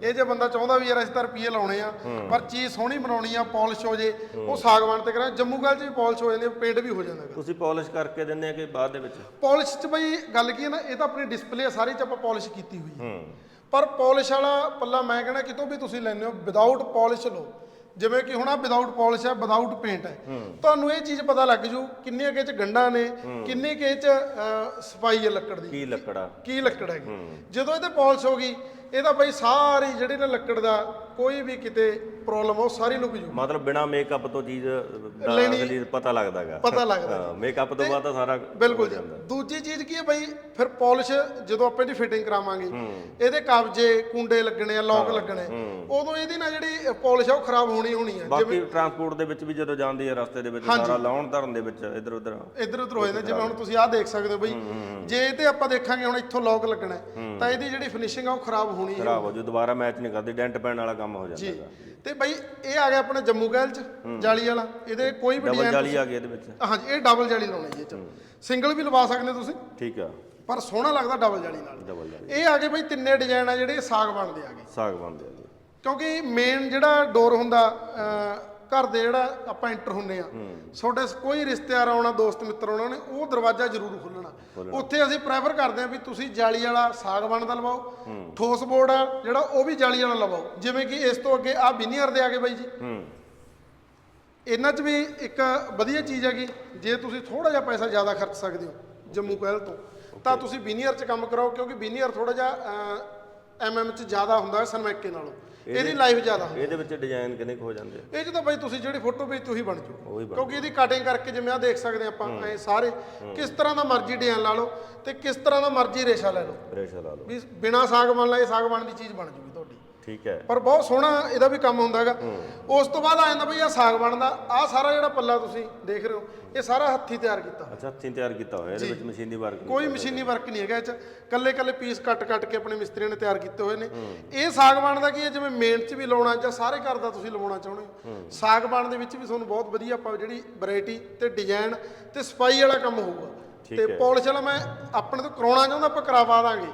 ਇਹ ਜੇ ਬੰਦਾ ਚਾਹੁੰਦਾ ਵੀ ਯਾਰ ਅਸੀਂ ਤਾਂ ਰੁਪਏ ਲਾਉਣੇ ਆ ਪਰ ਚੀਜ਼ ਸੋਹਣੀ ਬਣਾਉਣੀ ਆ ਪਾਲਿਸ਼ ਹੋ ਜੇ ਉਹ ਸਾਗਵਾਨ ਤੇ ਕਰਾਂ ਜੰਮੂ ਗੱਲ 'ਚ ਵੀ ਪਾਲਿਸ਼ ਹੋ ਜਾਂਦੀ ਪੇਂਟ ਵੀ ਹੋ ਜਾਂਦਾ ਤੁਸੀਂ ਪਾਲਿਸ਼ ਕਰਕੇ ਦਿੰਦੇ ਆ ਕਿ ਬਾਅਦ ਦੇ ਵਿੱਚ? ਪਾਲਿਸ਼ 'ਚ ਬਈ ਗੱਲ ਕੀ ਹੈ ਨਾ ਇਹ ਤਾਂ ਆਪਣੀ ਡਿਸਪਲੇ ਸਾਰੀ 'ਚ ਆਪਾਂ ਪਾਲਿਸ਼ ਕੀਤੀ ਹੋਈ ਹੈ ਹੂੰ। ਪਰ ਪਾਲਿਸ਼ ਵਾਲਾ ਪੱਲਾ ਮੈਂ ਕਹਿੰਦਾ ਕਿਤੋਂ ਵੀ ਤੁਸੀਂ ਲੈਂਦੇ ਹੋ ਵਿਦਆਊਟ ਪਾਲਿਸ਼ ਲਓ। ਜਿਵੇਂ ਕਿ ਹੁਣ ਆ ਵਿਦਆਊਟ ਪਾਲਿਸ਼ ਹੈ ਵਿਦਆਊਟ ਪੇਂਟ ਹੈ। ਤੁਹਾਨੂੰ ਇਹ ਚੀਜ਼ ਪਤਾ ਲੱਗ ਜੂ ਕਿੰਨੇ ਕੇ ਚ ਗੰਢਾਂ ਨੇ ਕਿੰਨੇ ਕੇ ਚ ਸਫ਼ਾਈ ਹੈ ਲੱਕੜ ਦੀ। ਕੀ ਲੱਕੜਾ? ਕੀ ਲੱਕੜ ਹੈਗੀ। ਜਦੋਂ ਇਹਦੇ ਪਾਲਿਸ਼ ਹੋ ਗਈ ਇਹਦਾ ਬਈ ਸਾਰੀ ਜਿਹੜੀ ਨਾ ਲੱਕੜ ਦਾ ਕੋਈ ਵੀ ਕਿਤੇ ਪ੍ਰੋਬਲਮ ਉਹ ਸਾਰੀ ਲੁਕ ਜੂ। ਮਤਲਬ ਬਿਨਾ ਮੇਕਅਪ ਤੋਂ ਚੀਜ਼ ਦਾ ਲੈਣੀ- ਪਤਾ ਲੱਗਦਾਗਾ ਪਤਾ ਲੱਗਦਾ ਹਾਂ ਮੇਕਅਪ ਤੋਂ ਬਾਅਦ ਤਾਂ ਸਾਰਾ ਬਿਲਕੁਲ ਜੀ। ਦੂਜੀ ਚੀਜ਼ ਕੀ ਹੈ ਬਈ ਫਿਰ ਪਾਲਿਸ਼ ਜਦੋਂ ਆਪਾਂ ਇਹਦੀ ਫਿਟਿੰਗ ਕਰਾਵਾਂਗੇ ਇਹਦੇ ਕਬਜੇ ਕੁੰਡੇ ਲੱਗਣੇ ਆ ਲੌਕ ਲੱਗਣੇ। ਉਦੋਂ ਇਹਦੀ ਨਾ ਜਿਹੜੀ ਪਾਲਿਸ਼ ਆ ਉਹ ਖਰਾਬ ਹੋਣੀ ਹੋਣੀ ਆ। ਬਾਕੀ ਟਰਾਂਸਪੋਰਟ ਦੇ ਵਿੱਚ ਵੀ ਜਦੋਂ ਜਾਂਦੀ ਹੈ ਰਸਤੇ ਦੇ ਵਿੱਚ ਸਾਰਾ ਲਾਉਣ ਧਰਨ ਦੇ ਵਿੱਚ ਇੱਧਰ ਉੱਧਰ। ਇੱਧਰ ਉੱਧਰ ਹੋ ਜਾਂਦੇ। ਜਿਵੇਂ ਹੁਣ ਤੁਸੀਂ ਆਹ ਦੇਖ ਸਕਦੇ ਹੋ ਬਈ ਜੇ ਇਹ ਤੇ ਆਪਾਂ ਦੇਖਾਂਗੇ ਹੁਣ ਇੱਥੋਂ ਲੌਕ ਲੱਗਣਾ। ਹੈ, ਤਾਂ ਇਹਦੀ ਜਿਹੜੀ ਫਿਨਿਸ਼ਿੰਗ ਆ ਉਹ ਖਰਾਬ ਹੋਣੀ ਹੈ। ਖਰਾਬ ਹੋ ਜੂ ਦੁਬਾਰਾ ਮੈਚ ਨਹੀਂ ਕਰਦੀ ਡੈਂਟ ਪੈਣ ਵਾਲਾ ਕੰਮ ਹੋ ਜਾਂਦਾ ਜੀ ਹੈਗਾ ਤੇ ਬਈ ਇਹ ਆ ਗਿਆ ਆਪਣੇ ਜੰਮੂ ਗੈਲ ਚ ਜਾਲੀ ਵਾਲਾ। ਇਹਦੇ ਕੋਈ ਵੀ ਡਬਲ ਜਾਲੀ ਆ ਗਈ ਇਹਦੇ ਵਿੱਚ। ਹਾਂਜੀ ਇਹ ਡਬਲ ਜਾਲੀ ਲਾਉਣੀ ਜੀ ਇਹ ਚ। ਸਿੰਗਲ ਵੀ ਲਵਾ ਸਕਦੇ ਤੁਸੀਂ। ਠੀਕ ਆ। ਪਰ ਸੋਹਣਾ ਲੱਗਦਾ ਡਬਲ ਜਾਲੀ ਨਾਲ। ਡਬਲ ਜਾਲੀ। ਇਹ ਆ ਗਏ ਬਈ ਤਿੰਨੇ ਡਿਜ਼ਾਈਨ ਆ ਜਿਹੜੇ ਸਾਗ ਬਣਦੇ ਆ ਗਏ। ਸਾਗ ਬਣਦੇ ਆ ਜੀ। ਕਿਉਂਕਿ ਮੇਨ ਜਿਹੜਾ ਡੋਰ ਹੁੰਦਾ ਅਹ, ਘਰ ਦੇ ਜਿਹੜਾ ਆਪਾਂ ਐਂਟਰ ਹੁੰਨੇ ਆ। ਤੁਹਾਡੇ ਕੋਈ ਰਿਸ਼ਤੇਦਾਰ ਆਉਣਾ ਦੋਸਤ ਮਿੱਤਰ ਆਉਣਾ ਨੇ ਉਹ ਦਰਵਾਜ਼ਾ ਜ਼ਰੂਰ ਖੋਲਣਾ ਉੱਥੇ ਅਸੀਂ ਪ੍ਰੈਫਰ ਕਰਦੇ ਆ ਵੀ ਤੁਸੀਂ ਜਾਲੀ ਵਾਲਾ ਸਾਗਵਾਨ ਦਾ ਲਵਾਓ ਠੋਸ ਬੋਰਡ ਆ ਜਿਹੜਾ ਉਹ ਵੀ ਜਾਲੀ ਵਾਲਾ ਲਵਾਓ। ਜਿਵੇਂ ਕਿ ਇਸ ਤੋਂ ਅੱਗੇ ਆ ਬਿਨੀਅਰ ਦੇ ਆ ਗਏ ਬਾਈ ਜੀ। ਇਹਨਾਂ 'ਚ ਵੀ ਇੱਕ ਵਧੀਆ ਚੀਜ਼ ਹੈਗੀ ਜੇ ਤੁਸੀਂ ਥੋੜਾ ਜਿਹਾ ਪੈਸਾ ਜ਼ਿਆਦਾ ਖਰਚ ਸਕਦੇ ਹੋ ਜੰਮੂ ਪਹਿਲ ਤੋਂ ਤਾਂ ਤੁਸੀਂ ਬਿਨੀਅਰ 'ਚ ਕੰਮ ਕਰਾਓ ਕਿਉਂਕਿ ਬਿਨੀਅਰ ਥੋੜਾ ਜਿਹਾ ਐਮਐਮ 'ਚ ਜ਼ਿਆਦਾ ਹੁੰਦਾ ਹੈ ਸਨਮੈਕੇ ਨਾਲੋਂ। ਇਹਦੀ ਲਾਈਫ ਜ਼ਿਆਦਾ। ਹੁੰਦੀ ਇਹਦੇ ਵਿੱਚ ਡਿਜ਼ਾਈਨ ਕਿੰਨੇ ਕੁ ਹੋ ਜਾਂਦੇ ਆ? ਇਹ 'ਚ ਤਾਂ ਬਾਈ ਤੁਸੀਂ ਜਿਹੜੀ ਫੋਟੋ ਭੇਜ ਤੁਸੀਂ ਬਣ ਜਾਓ ਉਹੀ ਬਣ ਕਿਉਂਕਿ ਇਹਦੀ ਕਟਿੰਗ ਕਰਕੇ ਜਿਵੇਂ ਆ ਦੇਖ ਸਕਦੇ ਆਪਾਂ ਐ ਸਾਰੇ ਕਿਸ ਤਰ੍ਹਾਂ ਦਾ ਮਰਜ਼ੀ ਡਿਜ਼ਾਈਨ ਲਾ ਲਓ ਤੇ ਕਿਸ ਤਰ੍ਹਾਂ ਦਾ ਮਰਜ਼ੀ ਰੇਸ਼ਾ ਲੈ ਲਓ। ਰੇਸ਼ਾ ਲਾ ਲਓ। ਵੀ ਬਿਨਾ ਸਾਗਵਾਨ ਲਾਏ ਸਾਗਵਾਨ ਦੀ ਚੀਜ਼ ਬਣ ਜੂਗੀ। ਠੀਕ ਹੈ। ਪਰ ਬਹੁਤ ਸੋਹਣਾ ਇਹਦਾ ਵੀ ਕੰਮ ਹੁੰਦਾ ਹੈਗਾ ਉਸ ਤੋਂ ਬਾਅਦ ਆ ਜਾਂਦਾ ਬਈ ਆ ਸਾਗ ਬਣਦਾ। ਆ ਸਾਰਾ ਜਿਹੜਾ ਪੱਲਾ ਤੁਸੀਂ ਦੇਖ ਰਹੇ ਹੋ ਇਹ ਸਾਰਾ ਹੱਥੀ ਤਿਆਰ ਕੀਤਾ ਅੱਛਾ ਹੱਥੀਂ ਤਿਆਰ ਕੀਤਾ ਹੋਇਆ ਇਹਦੇ ਵਿੱਚ ਮਸ਼ੀਨੀ ਵਰਕ ਨਹੀਂ ਕੋਈ ਮਸ਼ੀਨੀ ਵਰਕ ਨਹੀਂ ਹੈਗਾ ਇਹ ਚ। ਕੱਲੇ ਕੱਲੇ ਪੀਸ ਕੱਟ ਕੱਟ ਕੇ ਆਪਣੇ ਮਿਸਤਰੀਆਂ ਨੇ ਤਿਆਰ ਕੀਤੇ ਹੋਏ ਨੇ। ਇਹ ਸਾਗਬਾਨ ਦਾ ਕੀ ਹੈ? ਜਿਵੇਂ ਮੇਨ ਚ ਵੀ ਲਾਉਣਾ ਜਾਂ ਸਾਰੇ ਘਰ ਦਾ ਤੁਸੀਂ ਲਵਾਉਣਾ ਚਾਹੁੰਦੇ ਹੋ। ਸਾਗਬਾਨ ਦੇ ਵਿੱਚ ਵੀ ਤੁਹਾਨੂੰ ਬਹੁਤ ਵਧੀਆ ਆਪਾਂ ਜਿਹੜੀ ਵੈਰਾਈਟੀ ਤੇ ਡਿਜ਼ਾਈਨ ਤੇ ਸਫ਼ਾਈ ਵਾਲਾ ਕੰਮ ਹੋਊਗਾ। ਤੇ ਹੈ। ਪਾਲਿਸ਼ ਵਾਲਾ ਮੈਂ ਆਪਣੇ ਤੋਂ ਕਰਾਉਣਾ ਚਾਹੁੰਦਾ ਆਪਾਂ ਕਰਵਾ ਦਾਂਗੇ।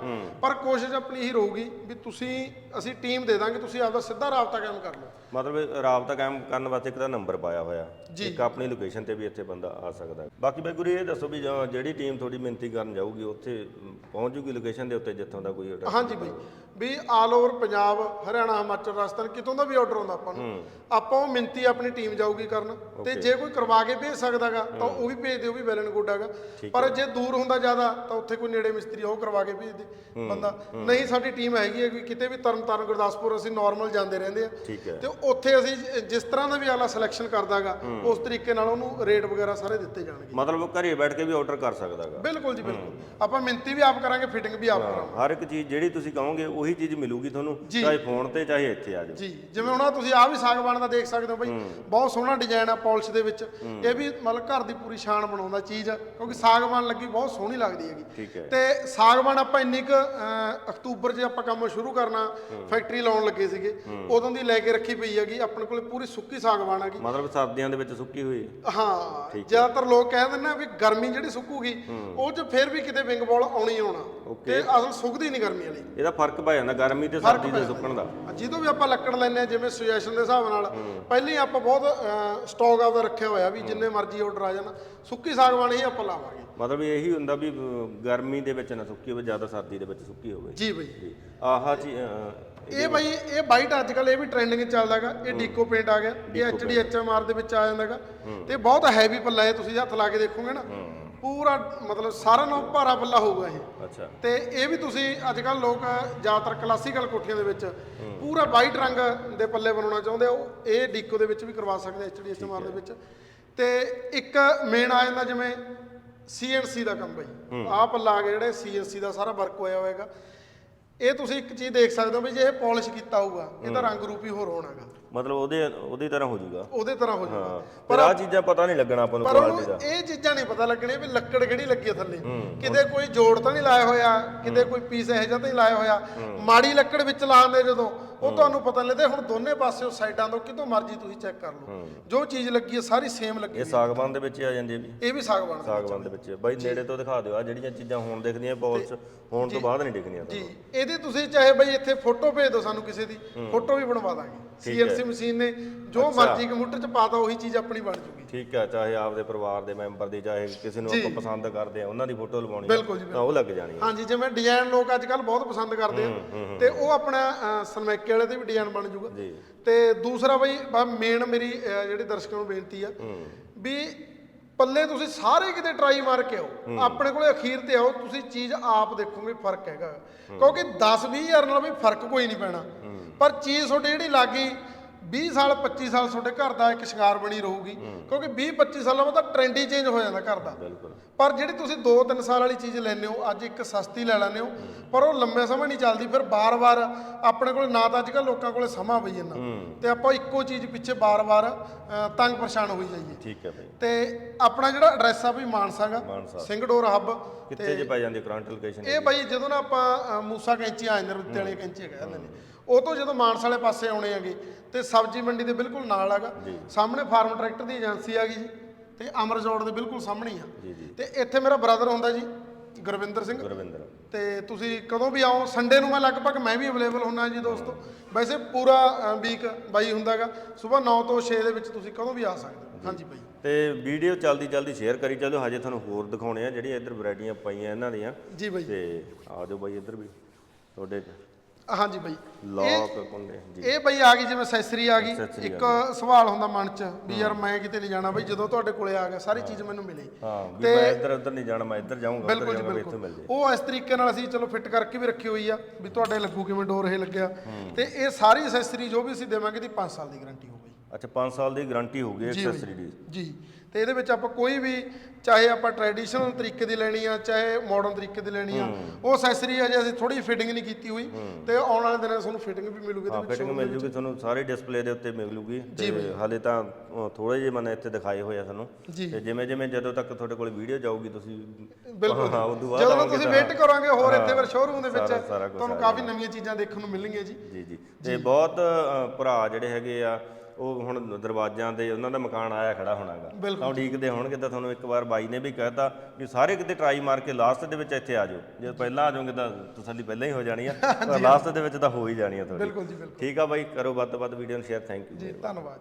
ਪਰ ਕੋਸ਼ਿਸ਼ ਆਪਣੀ ਇਹੀ ਰਹੂਗੀ ਵੀ ਤੁਸੀਂ ਅਸੀਂ ਟੀਮ ਦੇ ਦਾਂਗੇ ਤੁਸੀਂ ਆਪਦਾ ਸਿੱਧਾ ਰਾਬਤਾ ਕਾਇਮ ਕਰ ਲਓ। ਮਤਲਬ ਰਾਬਤਾ ਕਾਇਮ ਕਰਨ ਵਾਸਤੇ ਇੱਕ ਤਾਂ ਨੰਬਰ ਪਾਇਆ ਹੋਇਆ। ਇੱਕ ਆਪਣੀ ਲੋਕੇਸ਼ਨ ਤੇ ਵੀ ਇੱਥੇ ਬੰਦਾ ਆ ਸਕਦਾ। ਹੈ। ਬਾਕੀ ਬਾਈ ਗੁਰੀ ਇਹ ਦੱਸੋ ਵੀ ਜਿਹੜੀ ਟੀਮ ਤੁਹਾਡੀ ਮਿਹਨਤੀ ਕਰਨ ਜਾਊਗੀ ਉੱਥੇ ਪਹੁੰਚ ਜੂਗੀ ਲੋਕੇਸ਼ਨ ਦੇ ਉੱਤੇ ਜਿੱਥੋਂ ਦਾ ਕੋਈ ਹਾਂਜੀ ਬਈ। ਵੀ ਆਲ ਓਵਰ ਪੰਜਾਬ ਹਰਿਆਣਾ ਹਿਮਾਚਲ ਰਾਜਸਥਾਨ ਕਿਤੋਂ ਦਾ ਵੀ ਆਰਡਰ ਆਉਂਦਾ ਆਪਾਂ ਨੂੰ। ਆਪਾਂ ਉਹ ਮਿੰਤੀ ਆਪਣੀ ਟੀਮ ਜਾਊਗੀ ਕਰਨ। ਤੇ ਜੇ ਕੋਈ ਕਰਵਾ ਕੇ ਭੇਜ ਸਕਦਾਗਾ ਤਾਂ ਉਹ ਵੀ ਭੇਜ ਦਿਓ ਵੀ ਵੈਲ ਐਂਡ ਗੁੱਡ ਹੈਗਾ। ਪਰ ਜੇ। ਦੂਰ ਹੁੰਦਾ ਜ਼ਿਆਦਾ ਤਾਂ ਉੱਥੇ ਕੋਈ ਨੇੜੇ ਮਿਸਤਰੀ ਉਹ ਕਰਵਾ ਕੇ ਭੇਜ ਦੇ ਬੰਦਾ। ਨਹੀਂ ਸਾਡੀ ਟੀਮ ਹੈਗੀ ਹੈ ਕਿ ਕਿਤੇ ਵੀ ਤਰਨ ਤਾਰਨ ਗੁਰਦਾਸਪੁਰ ਅਸੀਂ ਨਾਰਮਲ ਜਾਂਦੇ ਰਹਿੰਦੇ ਆ। ਤੇ ਉੱਥੇ ਅਸੀਂ ਜਿਸ ਤਰ੍ਹਾਂ ਦਾ ਵੀ ਆਲਾ ਸਿਲੈਕਸ਼ਨ ਕਰਦਾਗਾ ਉਸ ਤਰੀਕੇ ਨਾਲ ਉਹਨੂੰ ਰੇਟ ਵਗੈਰਾ ਸਾਰੇ ਦਿੱਤੇ ਜਾਣਗੇ। ਮਤਲਬ ਉਹ ਘਰੇ ਬੈਠ ਕੇ ਵੀ ਆਰਡਰ ਕਰ ਸਕਦਾਗਾ। ਬਿਲਕੁਲ ਜੀ ਬਿਲਕੁਲ। ਆਪਾਂ ਮਿੰਤੀ ਵੀ ਆਪ ਕਰਾਂਗੇ ਫਿਟਿੰਗ ਵੀ ਆਪ ਕਰਾਂਗੇ। ਹਰ ਇੱਕ ਚੀਜ਼ ਜਿਹੜੀ ਤੁਸੀਂ ਕਹੋਗੇ ਉਹੀ ਚੀਜ਼ ਮਿਲੂਗੀ ਤੁਹਾਨੂੰ ਚਾਹੇ ਫੋਨ ਤੇ ਚਾਹੇ ਇੱਥੇ ਆ ਜਾਓ। ਜੀ ਜਿਵੇਂ ਹੁਣ ਆਹ ਤੁਸੀਂ ਆ ਵੀ ਸਾਗਵਾਨ ਦਾ ਦੇਖ ਸਕਦੇ ਹੋ ਬਈ ਬਹੁਤ ਸੋਹਣਾ ਡਿਜ਼ਾਈਨ ਆ ਪਾਲਿਸ਼ ਦੇ ਵਿੱਚ। ਇਹ ਵੀ ਮਤਲਬ ਘਰ ਦੀ ਪੂਰੀ ਸ਼ਾਨ ਬਣਾਉਂਦਾ ਚੀਜ਼ ਆ, ਕਿਉਂਕਿ ਸਾਗਵਾਨ ਲੱਗੀ ਬਹੁਤ ਸੋਹਣੀ ਲੱਗਦੀ ਹੈਗੀ। ਠੀਕ ਹੈ। ਤੇ ਸਾਗਵਾਨ ਆਪਾਂ ਇੰਨੀ ਕੁ ਅਹ, ਅਕਤੂਬਰ 'ਚ ਆਪਾਂ ਕੰਮ ਸ਼ੁਰੂ ਕਰਨਾ ਫੈਕਟਰੀ ਲਾਉਣ ਲੱਗੇ ਸੀਗੇ ਉਦੋਂ ਦੀ ਲੈ ਕੇ ਰੱਖੀ ਪਈ ਹੈਗੀ ਆਪਣੇ ਕੋਲੇ ਪੂਰੀ ਸੁੱਕੀ ਸਾਗਵਾਨ ਹੈਗੀ। ਮਤਲਬ ਸਰਦੀਆਂ ਦੇ ਵਿੱਚ ਸੁੱਕੀ ਹੋਈ। ਹਾਂ ਜ਼ਿਆਦਾਤਰ ਲੋਕ ਕਹਿ ਦਿੰਦੇ ਆ ਵੀ ਗਰਮੀ ਜਿਹੜੀ ਸੁੱਕੂਗੀ ਉਹ 'ਚ ਫਿਰ ਵੀ ਕਿਤੇ ਵਿੰਗ ਬੋਲ ਆਉਣੀ ਆਉਣਾ। ਤੇ ਅਸਲ ਸੁੱਕਦੀ ਨਹੀਂ ਗਰਮੀ ਵਾਲੀ। ਇਹਦਾ ਫ਼ਰਕ ਪੈ ਜਾਂਦਾ ਗਰਮੀ ਤੇ ਸਰਦੀ ਦੇ ਸੁੱਕਣ ਦਾ। ਜਦੋਂ ਵੀ ਆਪਾਂ ਲੱਕੜ ਲੈਨੇ ਆ ਜਿਵੇਂ ਸੁਜੈਸ਼ਨ ਦੇ ਹਿਸਾਬ ਨਾਲ ਪਹਿਲਾਂ ਹੀ ਆਪਾਂ ਬਹੁਤ ਸਟਾਕ ਆਪਦਾ ਰੱਖਿਆ ਹੋਇਆ ਵੀ ਜਿੰਨੇ ਮਰਜ਼ੀ ਆਰਡਰ ਆ ਜਾਣ। ਸੁੱਕੀ ਸਾਗਵਾਨ ਹੀ ਆਪਾਂ ਲਾਵਾਂਗੇ। ਮਤਲਬ ਇਹੀ ਹੁੰਦਾ ਵੀ ਗਰਮੀ ਦੇ ਵਿੱਚ ਨਾ ਸੁੱਕੀ ਹੋਵੇ ਜ਼ਿਆਦਾ ਸਰਦੀ ਦੇ ਵਿੱਚ ਸੁੱਕੀ ਹੋਵੇ। ਜੀ ਬਈ। ਜੀ ਆਹ ਅਹ, ਇਹ ਬਾਈ ਇਹ ਵਾਈਟ ਅੱਜ ਕੱਲ ਇਹ ਵੀ ਟ੍ਰੈਂਡਿੰਗ ਚੱਲਦਾਗਾ ਇਹ ਡੀਕੋ ਪੇਂਟ ਆ ਗਿਆ। ਇਹ ਐਚਡੀ ਐਚਐਮਆਰ ਦੇ ਵਿੱਚ ਆ ਜਾਂਦਾਗਾ ਤੇ ਬਹੁਤ ਹੈਵੀ ਪੱਲਾ ਇਹ ਤੁਸੀਂ ਹੱਥ ਲਾ ਕੇ ਦੇਖੋਗੇ ਨਾ। ਪੂਰਾ ਮਤਲਬ ਸਾਰਾ ਨਾਲੋਂ ਭਾਰਾ ਪੱਲਾ ਹੋਊਗਾ ਇਹ। ਅੱਛਾ। ਤੇ ਇਹ ਵੀ ਤੁਸੀਂ ਅੱਜ ਕੱਲ ਲੋਕ ਜ਼ਿਆਦਾਤਰ ਕਲਾਸੀਕਲ ਕੋਠੀਆਂ ਦੇ ਵਿੱਚ ਪੂਰਾ ਵਾਈਟ ਰੰਗ ਦੇ ਪੱਲੇ ਬਣਾਉਣਾ ਚਾਹੁੰਦੇ ਆ। ਉਹ ਇਹ ਡੀਕੋ ਦੇ ਵਿੱਚ ਵੀ ਕਰਵਾ ਸਕਦੇ ਐਚਡੀ ਐਚਐਮਆਰ ਦੇ ਵਿੱਚ। ਤੇ ਇੱਕ ਮੇਨ ਆ ਜਾਂਦਾ ਜਿਵੇਂ ਸੀਐਨਸੀ ਦਾ ਕੰਮ ਬਈ। ਆਹ ਪੱਲਾ ਆ ਗਿਆ ਜਿਹੜੇ ਸੀਐਨਸੀ ਦਾ ਸਾਰਾ ਵਰਕ ਹੋਇਆ ਹੋਏਗਾ। ਇਹ ਤੁਸੀਂ ਇੱਕ ਚੀਜ਼ ਦੇਖ ਸਕਦੇ ਹੋ ਵੀ ਜੇ ਇਹ ਪਾਲਿਸ਼ ਕੀਤਾ ਹੋਊਗਾ ਇਹਦਾ ਰੰਗ ਰੂਪ ਹੀ ਹੋਰ ਹੋਣਾਗਾ ਮਤਲਬ ਉਹਦੇ ਉਹਦੀ ਤਰ੍ਹਾਂ ਹੋ ਜਾਊਗਾ। ਉਹਦੇ ਤਰ੍ਹਾਂ ਹੋ ਜਾਊਗਾ। ਪਰ ਆ ਚੀਜ਼ਾਂ ਪਤਾ ਨਹੀਂ ਲੱਗਣਾ ਆਪਾਂ ਨੂੰ ਪਰ ਕੁਆਲਿਟੀ ਉਹਨੂੰ ਦਾ। ਇਹ ਚੀਜ਼ਾਂ ਨਹੀਂ ਪਤਾ ਲੱਗਣੀਆਂ ਵੀ ਲੱਕੜ ਕਿਹੜੀ ਲੱਗੀ ਹੈ ਥੱਲੇ। ਕਿਤੇ ਕੋਈ ਜੋੜ ਤਾਂ ਨਹੀਂ ਲਾਇਆ ਹੋਇਆ ਕਿਤੇ ਕੋਈ ਪੀਸ ਇਹੋ ਜਿਹਾ ਤਾਂ ਨਹੀਂ ਲਾਇਆ ਹੋਇਆ। ਮਾੜੀ ਲੱਕੜ ਵਿੱਚ ਲਾਉਂਦੇ ਜਦੋਂ। ਉਹ ਤੁਹਾਨੂੰ ਪਤਾ ਲੱਗਦਾ ਹੁਣ ਦੋਨੇ ਪਾਸਿਓਂ ਸਾਈਡਾਂ ਤੋਂ ਕਿਤੋਂ ਮਰਜ਼ੀ ਤੁਸੀਂ ਚੈੱਕ ਕਰ ਲਓ। ਜੋ ਚੀਜ਼ ਲੱਗੀ ਹੈ ਸਾਰੀ ਸੇਮ ਲੱਗੀ ਇਹ ਸਾਗਵਾਨ ਦੇ ਵਿੱਚ ਆ ਜਾਂਦੀ ਹੈ ਵੀ। ਇਹ ਵੀ ਸਾਗਵਾਨ ਦਾ ਸਾਗਵਾਨ ਦੇ ਵਿੱਚ ਬਾਈ ਨੇੜੇ ਤੋਂ ਦਿਖਾ ਦਿਓ। ਆ ਜਿਹੜੀਆਂ ਚੀਜ਼ਾਂ ਹੁਣ ਦਿਖਦੀਆਂ ਬੋਲਸ ਹੋਣ ਤੋਂ ਬਾਅਦ ਨਹੀਂ ਦਿਖਣੀਆਂ ਜੀ। ਇਹਦੀ ਤੁਸੀਂ ਚਾਹੇ ਬਈ ਇੱਥੇ ਫੋਟੋ ਭੇਜ ਦਿਓ ਸਾਨੂੰ ਕਿਸੇ ਦੀ। ਫੋਟੋ ਵੀ ਬਣਵਾ ਦਾਂਗੇ। ਸੀਐਨਸੀ ਮਸ਼ੀਨ ਨੇ ਜੋ ਮਰਜ਼ੀ ਕੰਪਿਊਟਰ 'ਚ ਪਾਤਾ ਉਹੀ ਚੀਜ਼ ਆਪਣੀ ਬਣ ਜੂਗੀ। ਠੀਕ ਹੈ ਚਾਹੇ ਆਪਦੇ ਪਰਿਵਾਰ ਦੇ ਮੈਂਬਰ ਦੀ ਚਾਹੇ ਕਿਸੇ ਨੂੰ ਆਪਾਂ ਪਸੰਦ ਕਰਦੇ ਆ ਉਹਨਾਂ ਦੀ ਫੋਟੋ ਲਵਾਉਣੀ ਤਾਂ ਉਹ ਲੱਗ ਜਾਣੀ ਹਾਂਜੀ ਜਿਵੇਂ ਡਿਜ਼ਾਈਨ ਲੋਕ ਅੱਜ ਕੱਲ ਬਹੁਤ ਪਸੰਦ ਕਰਦੇ ਆ। ਤੇ ਉਹ ਆਪਣਾ ਸਨਮੈਕੇ ਵਾਲੇ ਤੇ ਵੀ ਡਿਜ਼ਾਈਨ ਬਣ ਜੂਗਾ ਜੀ। ਤੇ ਦੂਸਰਾ ਬਈ ਮੇਨ ਮੇਰੀ ਜਿਹੜੀ ਦਰਸ਼ਕਾਂ ਨੂੰ ਬੇਨਤੀ ਆ ਵੀ ਪੱਲੇ ਤੁਸੀਂ ਸਾਰੇ ਕਿਤੇ ਟਰਾਈ ਮਾਰ ਕੇ ਆਓ। ਆਪਣੇ ਕੋਲੇ ਅਖੀਰ ਤੇ ਆਓ ਤੁਸੀਂ ਚੀਜ਼ ਆਪ ਦੇਖੋਗੇ ਫ਼ਰਕ ਹੈਗਾ। ਕਿਉਂਕਿ 10 20 ਹਜ਼ਾਰ ਨਾਲ ਵੀ ਫ਼ਰਕ ਕੋਈ ਨਹੀਂ ਪੈਣਾ। ਪਰ ਚੀਜ਼ ਤੁਹਾਡੀ ਜਿਹੜੀ ਲੱਗੀ 20 ਸਾਲ 25 ਸਾਲ ਤੁਹਾਡੇ ਘਰ ਦਾ ਇੱਕ ਸ਼ਿੰਗਾਰ ਬਣੀ ਰਹੂਗੀ। ਕਿਉਂਕਿ 20 25 ਸਾਲਾਂ ਬਾਅਦ ਤਾਂ ਟ੍ਰੈਂਡ ਹੀ ਚੇਂਜ ਹੋ ਜਾਂਦਾ ਘਰ ਦਾ। ਬਿਲਕੁਲ। ਪਰ ਜਿਹੜੀ ਤੁਸੀਂ 2-3 ਸਾਲ ਵਾਲੀ ਚੀਜ਼ ਲੈਂਦੇ ਹੋ ਅੱਜ ਇੱਕ ਸਸਤੀ ਲੈ ਲੈਂਦੇ ਹੋ ਪਰ ਉਹ ਲੰਮੇ ਸਮਾਂ ਨਹੀਂ ਚੱਲਦੀ ਫਿਰ ਬਾਰ-ਬਾਰ ਆਪਣੇ ਕੋਲ ਨਾ ਤਾਂ ਅੱਜਕੱਲ ਲੋਕਾਂ ਕੋਲੇ ਸਮਾਂ ਪਈ ਜਾਂਦਾ। ਤੇ ਆਪਾਂ ਇੱਕੋ ਚੀਜ਼ ਪਿੱਛੇ ਬਾਰ-ਬਾਰ ਤੰਗ ਪਰੇਸ਼ਾਨ ਹੋਈ ਜਾਈਏ। ਠੀਕ ਹੈ ਬਾਈ। ਤੇ ਆਪਣਾ ਜਿਹੜਾ ਐਡਰੈਸ ਆ ਵੀ ਮਾਨਸਾਗਾ ਮਾਨਸਾ। ਸਿੰਘ ਡੋਰ ਹੱਬ ਕਿੱਥੇ ਜੇ ਪੈ ਜਾਂਦੀ ਕਰੰਟ ਲੋਕੇਸ਼ਨ ਇਹ ਬਾਈ ਜਦੋਂ ਨਾ ਆਪਾਂ ਮੂਸਾ ਕੈਂਚੀ ਆ ਜਾਂਦੇ ਰੁੱਤੇ ਵਾਲੇ ਕੈਂਚੀ ਇਹਨਾਂ ਨੇ। ਉਹ ਤੋਂ ਜਦੋਂ ਮਾਨਸਾ ਵਾਲੇ ਪਾਸੇ ਆਉਣੇ ਹੈਗੇ ਤੇ ਸਬਜ਼ੀ ਮੰਡੀ ਦੇ ਬਿਲਕੁਲ ਨਾਲ ਹੈਗਾ। ਸਾਹਮਣੇ ਫਾਰਮ ਟਰੈਕਟਰ ਦੀ ਏਜੰਸੀ ਆ ਗਈ ਜੀ ਤੇ ਅਮਰ ਰਿਜ਼ੋਰਟ ਦੇ ਬਿਲਕੁਲ ਸਾਹਮਣੇ ਆ। ਤੇ ਇੱਥੇ ਮੇਰਾ ਬ੍ਰਦਰ ਹੁੰਦਾ ਜੀ ਗੁਰਵਿੰਦਰ ਸਿੰਘ। ਗੁਰਵਿੰਦਰ। ਤੇ ਤੁਸੀਂ ਕਦੋਂ ਵੀ ਆਓ ਸੰਡੇ ਨੂੰ ਮੈਂ ਲਗਭਗ ਮੈਂ ਵੀ ਅਵੇਲੇਬਲ ਹੁੰਨਾ ਜੀ ਦੋਸਤੋ। ਵੈਸੇ ਪੂਰਾ ਵੀਕ ਬਾਈ ਹੁੰਦਾਗਾ ਸਵੇਰ 9 ਤੋਂ 6 ਦੇ ਵਿੱਚ ਤੁਸੀਂ ਕਦੋਂ ਵੀ ਆ ਸਕਦੇ ਹੋ। ਹਾਂਜੀ ਬਾਈ। ਤੇ ਵੀਡੀਓ ਜਲਦੀ ਜਲਦੀ ਸ਼ੇਅਰ ਕਰੀ ਚੱਲੋ ਹਜੇ ਤੁਹਾਨੂੰ ਹੋਰ ਦਿਖਾਉਣੇ ਆ ਜਿਹੜੀਆਂ ਇੱਧਰ ਵੈਰਾਈਟੀਆਂ ਪਈਆਂ ਇਹਨਾਂ ਦੀਆਂ। ਜੀ ਬਾਈ। ਤੇ ਆ ਜਾਓ ਬਾਈ ਇੱਧਰ ਵੀ ਤੁਹਾਡੇ ਹਾਂਜੀ ਬਾਈ। ਲੌਕ ਕੁੰਡੇ ਜੀ। ਇਹ ਬਈ ਆ ਗਈ ਜਿਵੇਂ ਅਸੈਸਰੀ ਆ ਗਈ Accessory ਇੱਕ ਸਵਾਲ ਹੁੰਦਾ ਮਨ 'ਚ ਵੀ ਯਾਰ ਮੈਂ ਕਿਤੇ ਨਹੀਂ ਜਾਣਾ ਬਈ ਜਦੋਂ ਤੁਹਾਡੇ ਕੋਲੇ ਆ ਗਿਆ ਸਾਰੀ ਚੀਜ਼ ਮੈਨੂੰ ਮਿਲੇ। ਹਾਂ ਵੀ ਮੈਂ ਇੱਧਰ ਉੱਧਰ ਨਹੀਂ ਜਾਣਾ ਮੈਂ ਇੱਧਰ ਜਾਊਂਗਾ ਉੱਧਰ ਬਿਲਕੁਲ ਜੀ ਜਾਊਂਗਾ ਵੀ ਇੱਥੋਂ ਮਿਲ ਬਿਲਕੁਲ ਜੇ ਉਹ ਇਸ ਤਰੀਕੇ ਨਾਲ ਅਸੀਂ ਚਲੋ ਫਿੱਟ ਕਰਕੇ ਵੀ ਰੱਖੀ ਹੋਈ ਆ ਵੀ ਤੁਹਾਡੇ ਲੱਗੂ ਕਿਵੇਂ ਡੋਰ ਇਹ ਲੱਗਿਆ। ਤੇ ਇਹ ਸਾਰੀ ਅਸੈਸਰੀ ਜੋ ਵੀ ਅਸੀਂ ਦੇਵਾਂਗੇ ਦੀ 5 ਸਾਲ ਦੀ ਗਾਰੰਟੀ ਹੋਊਗੀ। ਅੱਛਾ 5 ਸਾਲ ਦੀ ਗਾਰੰਟੀ ਹੋਊਗੀ ਐਕਸੈਸਰੀ ਦੀ। ਜੀ। ਤੇ ਇਹਦੇ ਵਿੱਚ ਆਪਾਂ ਕੋਈ ਵੀ ਚਾਹੇ ਆਪਾਂ ਟ੍ਰੈਡੀਸ਼ਨਲ ਤਰੀਕੇ ਦੀ ਲੈਣੀ ਆ ਚਾਹੇ ਮਾਡਰਨ ਤਰੀਕੇ ਦੀ ਲੈਣੀ ਆ ਉਹ ਅਸੈਸਰੀ ਅਜੇ ਅਸੀਂ ਥੋੜੀ ਫਿਟਿੰਗ ਨਹੀਂ ਕੀਤੀ ਹੋਈ ਤੇ ਆਉਣ ਵਾਲੇ ਦਿਨਾਂ 'ਚ ਤੁਹਾਨੂੰ ਫਿਟਿੰਗ ਵੀ ਮਿਲੂਗੀ ਹਾਂ ਇਹਦੇ ਵਿੱਚ ਫਿਟਿੰਗ ਮਿਲ ਜੂਗੀ ਤੁਹਾਨੂੰ ਸਾਰੇ ਡਿਸਪਲੇ ਦੇ ਉੱਤੇ ਮਿਲੂਗੀ। ਤੇ ਹਾਲੇ ਤਾਂ ਥੋੜੇ ਜਿਹੇ ਮਨ ਇੱਥੇ ਦਿਖਾਏ ਹੋਏ ਆ ਤੁਹਾਨੂੰ ਜੀ। ਤੇ ਜਿਵੇਂ ਜਿਵੇਂ ਜਦੋਂ ਤੱਕ ਤੁਹਾਡੇ ਕੋਲ ਵੀਡੀਓ ਜਾਊਗੀ ਤੁਸੀਂ ਬਿਲਕੁਲ। ਹਾਂ ਉਦੋਂ ਬਾਅਦ ਜਦੋਂ ਆਓਗੇ ਤੁਸੀਂ ਤਾਂ- ਵੇਟ ਕਰਾਂਗੇ ਹੋਰ ਇੱਥੇ ਫਿਰ ਸ਼ੋਰੂਮ ਦੇ ਵਿੱਚ ਸਾਰਾ- ਸਾਰਾ ਕੁਛ ਤੁਹਾਨੂੰ ਕਾਫੀ ਨਵੀਆਂ ਚੀਜ਼ਾਂ ਦੇਖਣ ਨੂੰ ਮਿਲਣਗੀਆਂ ਜੀ। ਜੀ ਜੀ। ਤੇ ਬਹੁਤ ਅ, ਭਰਾ ਜਿਹੜੇ ਹੈਗੇ ਆ ਉਹ ਹੁਣ ਦਰਵਾਜ਼ਿਆਂ ਦੇ ਉਹਨਾਂ ਦਾ ਮਕਾਨ ਆਇਆ ਖੜਾ ਹੋਣਾਗਾ। ਤਾਂ ਉਡੀਕਦੇ ਹੋਣਗੇ ਤਾਂ ਤੁਹਾਨੂੰ ਇੱਕ ਵਾਰ ਬਾਈ ਨੇ ਵੀ ਕਹਿਤਾ ਵੀ ਸਾਰੇ ਕਿਤੇ ਟਰਾਈ ਮਾਰ ਕੇ ਲਾਸਟ ਦੇ ਵਿੱਚ ਇੱਥੇ ਆ ਜਾਓ। ਜੇ ਪਹਿਲਾਂ ਆ ਜਾਓਗੇ ਤਾਂ ਤਸੱਲੀ ਪਹਿਲਾਂ ਹੀ ਹੋ ਜਾਣੀ ਆ। ਪਰ ਲਾਸਟ ਦੇ ਵਿੱਚ ਤਾਂ ਹੋ ਹੀ ਜਾਣੀ ਆ ਤੁਹਾਡੀ। ਬਿਲਕੁਲ ਜੀ ਬਿਲਕੁਲ। ਠੀਕ ਆ ਬਾਈ ਕਰੋ ਵੱਧ ਤੋਂ ਵੱਧ ਵੀਡੀਓ ਨੂੰ ਸ਼ੇਅਰ ਥੈਂਕ ਯੂ ਜੀ ਧੰਨਵਾਦ